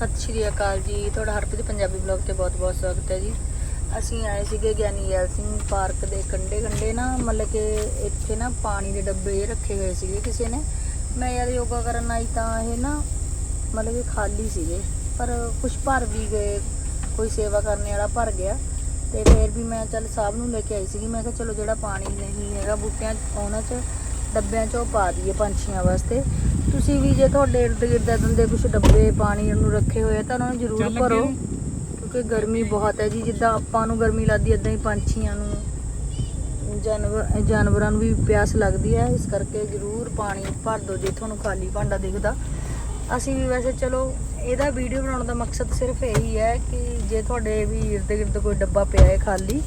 ਸਤਿ ਸ਼੍ਰੀ ਅਕਾਲ ਜੀ। ਤੁਹਾਡਾ ਹਰਪ੍ਰੀਤ, ਪੰਜਾਬੀ ਬਲੌਗ ਤੇ ਬਹੁਤ-ਬਹੁਤ ਸਵਾਗਤ ਹੈ ਜੀ। ਅਸੀਂ ਆਏ ਸੀਗੇ ਗਿਆਨੀ ਯੈਲ ਸਿੰਘ ਪਾਰਕ ਦੇ ਕੰਡੇ ਕੰਡੇ ਨਾ, ਮਤਲਬ ਕਿ ਇੱਥੇ ਨਾ ਪਾਣੀ ਦੇ ਡੱਬੇ ਰੱਖੇ ਹੋਏ ਸੀਗੇ ਕਿਸੇ ਨੇ। ਮੈਂ ਯਾਰ ਯੋਗਾ ਕਰਨ ਆਈ ਤਾਂ ਇਹ ਨਾ, ਮਤਲਬ ਕਿ ਖਾਲੀ ਸੀਗੇ। ਪਰ ਕੁਝ ਭਰ ਵੀ ਗਏ, ਕੋਈ ਸੇਵਾ ਕਰਨ ਵਾਲਾ ਭਰ ਗਿਆ। ਤੇ ਫਿਰ ਵੀ ਮੈਂ ਚੱਲ ਸਾਹਿਬ ਨੂੰ ਲੈ ਕੇ ਆਈ ਸੀਗੀ। ਮੈਂ ਕਿਹਾ ਚਲੋ ਜਿਹੜਾ ਪਾਣੀ ਨਹੀਂ ਹੈਗਾ ਬੂਟਿਆਂ 'ਚ, ਉਹਨਾਂ 'ਚ ਡੱਬਿਆਂ 'ਚ ਉਹ ਪਾ ਦਈਏ ਪੰਛੀਆਂ ਵਾਸਤੇ। ਤੁਸੀਂ ਵੀ ਜੇ ਤੁਹਾਡੇ ਇਰਦ ਗਿਰਦ ਏਦਾਂ ਦੇ ਕੁਝ ਡੱਬੇ ਪਾਣੀ ਨੂੰ ਰੱਖੇ ਹੋਏ ਆ ਤਾਂ ਉਹਨਾਂ ਨੂੰ ਜ਼ਰੂਰ ਭਰੋ। ਕਿਉਂਕਿ ਗਰਮੀ ਬਹੁਤ ਹੈ ਜੀ ਜਿੱਦਾਂ ਆਪਾਂ ਨੂੰ ਗਰਮੀ ਲੱਗਦੀ ਇਦਾਂ ਹੀ ਪੰਛੀਆਂ ਨੂੰ ਜਾਨਵਰ ਜਾਨਵਰਾਂ ਨੂੰ ਵੀ ਪਿਆਸ ਲੱਗਦੀ ਹੈ। ਇਸ ਕਰਕੇ ਜ਼ਰੂਰ ਪਾਣੀ ਭਰ ਦਿਓ ਜੇ ਤੁਹਾਨੂੰ ਖਾਲੀ ਭਾਂਡਾ ਦਿਖਦਾ। ਅਸੀਂ ਵੀ ਵੈਸੇ ਚਲੋ ਇਹਦਾ ਵੀਡੀਓ ਬਣਾਉਣ ਦਾ ਮਕਸਦ ਸਿਰਫ ਇਹੀ ਹੈ ਕਿ ਜੇ ਤੁਹਾਡੇ ਵੀ ਇਰਦ ਗਿਰਦ ਕੋਈ ਡੱਬਾ ਪਿਆ ਹੈ ਖਾਲੀ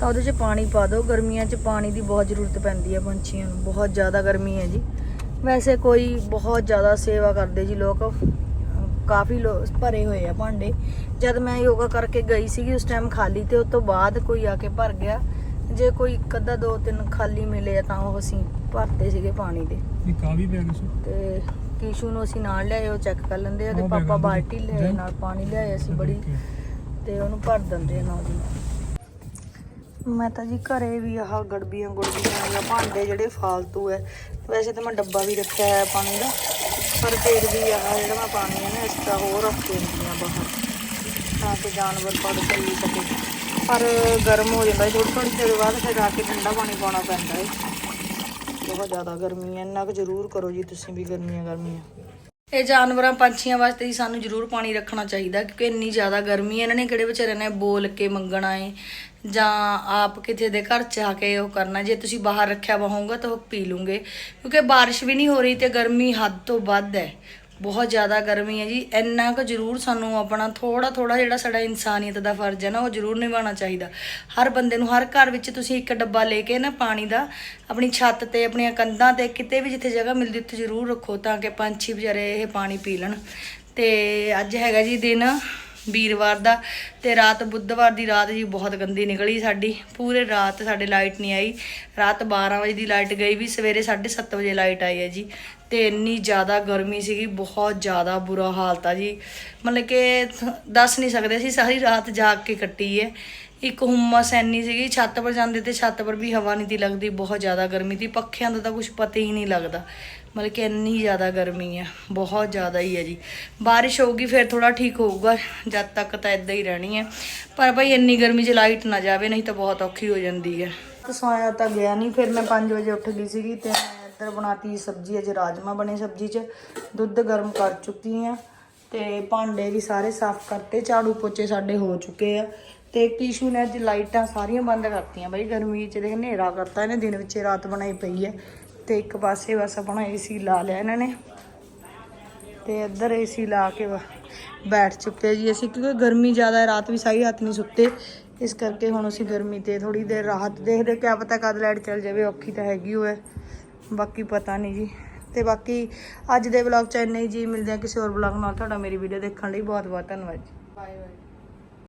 ਤਾਂ ਉਹਦੇ 'ਚ ਪਾਣੀ ਪਾ ਦਿਓ। ਗਰਮੀਆਂ 'ਚ ਪਾਣੀ ਦੀ ਬਹੁਤ ਜ਼ਰੂਰਤ ਪੈਂਦੀ ਹੈ ਪੰਛੀਆਂ ਨੂੰ। ਬਹੁਤ ਜ਼ਿਆਦਾ ਗਰਮੀ ਹੈ ਜੀ। ਵੈਸੇ ਕੋਈ ਬਹੁਤ ਜ਼ਿਆਦਾ ਸੇਵਾ ਕਰਦੇ ਜੀ ਲੋਕ। ਕਾਫੀ ਭਰੇ ਹੋਏ ਆ ਭਾਂਡੇ। ਜਦ ਮੈਂ ਯੋਗਾ ਕਰਕੇ ਗਈ ਸੀਗੀ ਉਸ ਟਾਈਮ ਖਾਲੀ ਤੇ ਉਸ ਤੋਂ ਬਾਅਦ ਕੋਈ ਆ ਕੇ ਭਰ ਗਿਆ। ਜੇ ਕੋਈ ਇੱਕ ਅੱਧਾ ਦੋ ਤਿੰਨ ਖਾਲੀ ਮਿਲੇ ਤਾਂ ਉਹ ਅਸੀਂ ਭਰਤੇ ਸੀਗੇ ਪਾਣੀ ਦੇ। ਇਹ ਕਾਵੀ ਬੈਗ ਸੀ? ਤੇ ਕੀਸ਼ੂ ਨੂੰ ਅਸੀਂ ਨਾਲ ਲਿਆਏ ਉਹ ਚੈੱਕ ਕਰ ਲੈਂਦੇ ਆ ਤੇ ਪਾਪਾ ਬਾਲਟੀ ਜਾਂ- ਨਾਲ ਪਾਣੀ ਲਿਆਏ ਅਸੀਂ ਬੜੀ ਤੇ ਉਹਨੂੰ ਭਰ ਦਿੰਦੇ ਆ ਨਾਲ ਦੀ ਨਾਲ। ਮੈਂ ਤਾਂ ਜੀ ਘਰੇ ਵੀ ਆਹ ਗੜਬੀਆਂ ਗੁੜਬੀਆਂ ਜਾਂ ਭਾਂਡੇ ਜਿਹੜੇ ਫਾਲਤੂ ਹੈ ਵੈਸੇ ਤਾਂ ਮੈਂ ਡੱਬਾ ਵੀ ਰੱਖਿਆ ਹੈ ਪਾਣੀ ਦਾ, ਪਰ ਫਿਰ ਵੀ ਆਹ ਜਿਹੜਾ ਮੈਂ ਪਾਣੀ ਹੈ ਨਾ, ਇਸ ਤਰ੍ਹਾਂ ਹੋਰ ਰੱਖ ਦਿੰਦੀ ਹਾਂ ਬਾਹਰ, ਤਾਂ ਕਿ ਜਾਨਵਰ ਪੜ ਚੱਲ ਸਕੇ। ਪਰ ਗਰਮ ਹੋ ਜਾਂਦਾ ਥੋੜੀ ਥੋੜੀ ਦੇਰ ਬਾਅਦ ਫਿਰ ਆ ਕੇ ਠੰਡਾ ਪਾਣੀ ਪਾਉਣਾ ਪੈਂਦਾ ਹੈ ਬਹੁਤ ਜ਼ਿਆਦਾ ਗਰਮੀ ਹੈ ਇੰਨਾ ਕੁ ਜ਼ਰੂਰ ਕਰੋ ਜੀ ਤੁਸੀਂ ਵੀ ਗਰਮੀਆਂ ਗਰਮੀਆਂ ਇਹ ਜਾਨਵਰਾਂ, ਪੰਛੀਆਂ ਵਾਸਤੇ ਹੀ ਸਾਨੂੰ ਜ਼ਰੂਰ ਪਾਣੀ ਰੱਖਣਾ ਚਾਹੀਦਾ, ਕਿਉਂਕਿ ਇੰਨੀ ਜ਼ਿਆਦਾ ਗਰਮੀ ਹੈ। ਇਹਨਾਂ ਨੇ ਕਿਹੜੇ ਵਿਚਾਰਿਆਂ ਨੇ ਬੋਲ ਕੇ ਮੰਗਣਾ ਏ? ਜਾਂ ਆਪ ਕਿਤੇ ਦੇ ਘਰ ਚ ਆ ਕੇ ਉਹ ਕਰਨਾ, ਜੇ ਤੁਸੀਂ ਬਾਹਰ ਰੱਖਿਆ ਵਾ ਹੋਊਗਾ ਤਾਂ ਉਹ ਪੀ ਲੂੰਗੇ। ਕਿਉਂਕਿ ਬਾਰਿਸ਼ ਵੀ ਨਹੀਂ ਹੋ ਰਹੀ ਤੇ ਗਰਮੀ ਹੱਦ ਤੋਂ ਵੱਧ ਹੈ। ਬਹੁਤ ਜ਼ਿਆਦਾ ਗਰਮੀ ਹੈ ਜੀ। ਇੰਨਾ ਕੁ ਜ਼ਰੂਰ ਸਾਨੂੰ ਆਪਣਾ ਥੋੜਾ ਥੋੜਾ ਜਿਹੜਾ ਸਾਡਾ ਇਨਸਾਨੀਅਤ ਦਾ ਫਰਜ਼ ਹੈ ਨਾ, ਉਹ ਜ਼ਰੂਰ ਨਿਭਾਉਣਾ ਚਾਹੀਦਾ। ਹਰ ਬੰਦੇ ਨੂੰ, ਹਰ ਘਰ ਵਿੱਚ ਤੁਸੀਂ ਇੱਕ ਡੱਬਾ ਲੈ ਕੇ ਨਾ ਪਾਣੀ ਦਾ, ਆਪਣੀ ਛੱਤ ਤੇ, ਆਪਣੀਆਂ ਕੰਧਾਂ ਤੇ, ਕਿਤੇ ਵੀ ਜਿੱਥੇ ਜਗ੍ਹਾ ਮਿਲਦੀ, ਉੱਥੇ ਜ਼ਰੂਰ ਰੱਖੋ ਤਾਂ ਕਿ ਪੰਛੀ ਵਿਚਾਰੇ ਇਹ ਪਾਣੀ ਪੀ ਲੈਣ। ਤੇ ਅੱਜ ਹੈਗਾ ਜੀ ਦਿਨ ਵੀਰਵਾਰ ਦਾ ਤੇ ਰਾਤ, ਬੁੱਧਵਾਰ ਦੀ ਰਾਤ ਜੀ ਬਹੁਤ ਗੰਦੀ ਨਿਕਲੀ ਸਾਡੀ। ਪੂਰੇ ਰਾਤ ਸਾਡੇ ਲਾਈਟ ਨਹੀਂ ਆਈ। ਰਾਤ 12 ਵਜੇ ਦੀ ਲਾਈਟ ਗਈ ਵੀ ਸਵੇਰੇ 7:30 ਵਜੇ ਲਾਈਟ ਆਈ ਹੈ ਜੀ। ਤੇ ਇੰਨੀ ਜ਼ਿਆਦਾ ਗਰਮੀ ਸੀਗੀ, ਬਹੁਤ ਜ਼ਿਆਦਾ ਬੁਰਾ ਹਾਲਤ ਆ ਜੀ। ਮਤਲਬ ਕਿ ਥ- ਦੱਸ ਨਹੀਂ ਸਕਦੇ ਅਸੀਂ, ਸਾਰੀ ਰਾਤ ਜਾਗ ਕੇ ਕੱਟੀ ਹੈ ਇੱਕ ਹੁਮਸ ਐਨੀ ਸੀਗੀ, ਛੱਤ ਪਰ ਜਾਂਦੇ ਤੇ ਛੱਤ ਪਰ ਵੀ ਹਵਾ ਨਹੀਂ ਤੀ ਲੱਗਦੀ, ਬਹੁਤ ਜ਼ਿਆਦਾ ਗਰਮੀ ਸੀ। ਪੱਖਿਆਂ ਦਾ ਤਾਂ ਕੁਝ ਪਤਾ ਹੀ ਨਹੀਂ ਲੱਗਦਾ। ਮਤਲਬ ਕਿ ਇੰਨੀ ਜ਼ਿਆਦਾ ਗਰਮੀ ਹੈ ਬਹੁਤ ਜ਼ਿਆਦਾ ਹੀ ਹੈ ਜੀ। ਬਾਰਿਸ਼ ਹੋਊਗੀ, ਫਿਰ ਥੋੜਾ ਠੀਕ ਹੋਊਗਾ, ਜਦ ਤੱਕ ਤਾਂ ਇਦਾਂ ਹੀ ਰਹਿਣੀ ਹੈ ਪਰ ਭਾਈ ਇੰਨੀ ਗਰਮੀ 'ਚ ਲਾਈਟ ਨਾ ਜਾਵੇ, ਨਹੀਂ ਤਾਂ ਬਹੁਤ ਔਖੀ ਹੋ ਜਾਂਦੀ ਹੈ ਸੋਇਆ ਤਾਂ ਗਿਆ ਨਹੀਂ, ਫਿਰ ਮੈਂ 5 ਵਜੇ ਉੱਠ ਗਈ ਸੀਗੀ ਤੇ ਮੈਂ ਇੱਧਰ ਬਣਾਤੀ ਸਬਜ਼ੀ, ਅਜ ਰਾਜਮਾ ਬਣੇ ਸਬਜ਼ੀ 'ਚ। ਦੁੱਧ ਗਰਮ ਕਰ ਚੁੱਕੀ ਆ ਤੇ ਭਾਂਡੇ ਵੀ ਸਾਰੇ ਸਾਫ਼ ਕਰਤੇ, ਝਾੜੂ ਪੋਚੇ ਸਾਡੇ ਹੋ ਚੁੱਕੇ ਆ। ਤੇ ਟਿਸ਼ੂ ਨੇ, ਅੱਜ ਲਾਈਟਾਂ ਸਾਰੀਆਂ ਬੰਦ ਕਰਤੀਆਂ ਬਈ, ਗਰਮੀ 'ਚ ਦੇਖ ਹਨੇਰਾ ਕਰਤਾ ਇਹਨੇ, ਦਿਨ ਵਿੱਚ ਰਾਤ ਬਣਾਈ ਪਈ ਹੈ ਤੇ ਇੱਕ ਪਾਸੇ ਬਸ ਆਪਣਾ ਏਸੀ ਲਾ ਲਿਆ ਇਹਨਾਂ ਨੇ। ਤੇ ਇੱਧਰ ਏਸੀ ਲਾ ਕੇ ਬ- ਬੈਠ ਚੁੱਕੇ ਜੀ ਅਸੀਂ, ਕਿਉਂਕਿ ਗਰਮੀ ਜ਼ਿਆਦਾ ਹੈ, ਰਾਤ ਵੀ ਸਾਰੀ ਰਾਤ ਨਹੀਂ ਸੁੱਤੇ। ਇਸ ਕਰਕੇ ਹੁਣ ਅਸੀਂ ਗਰਮੀ ਤੇ ਥੋੜੀ ਦੇਰ ਰਾਹਤ ਦੇਖਦੇ, ਕਿਆ ਪਤਾ ਕਦ ਲਾਈਟ ਚੱਲ ਜਾਵੇ, ਔਖੀ ਤਾਂ ਹੈਗੀ ਹੋਏ ਬਾਕੀ ਪਤਾ ਨਹੀਂ ਜੀ। ਤੇ ਬਾਕੀ ਅੱਜ ਦੇ ਵਲੌਗ ਚ ਇੰਨੇ ਹੀ ਜੀ। ਮਿਲਦੇ ਆ ਕਿਸੇ ਹੋਰ ਵਲੌਗ ਨਾਲ। ਤੁਹਾਡਾ ਮੇਰੀ ਵੀਡੀਓ ਦੇਖਣ ਲਈ ਬਹੁਤ ਬਹੁਤ ਧੰਨਵਾਦ ਜੀ। Bye bye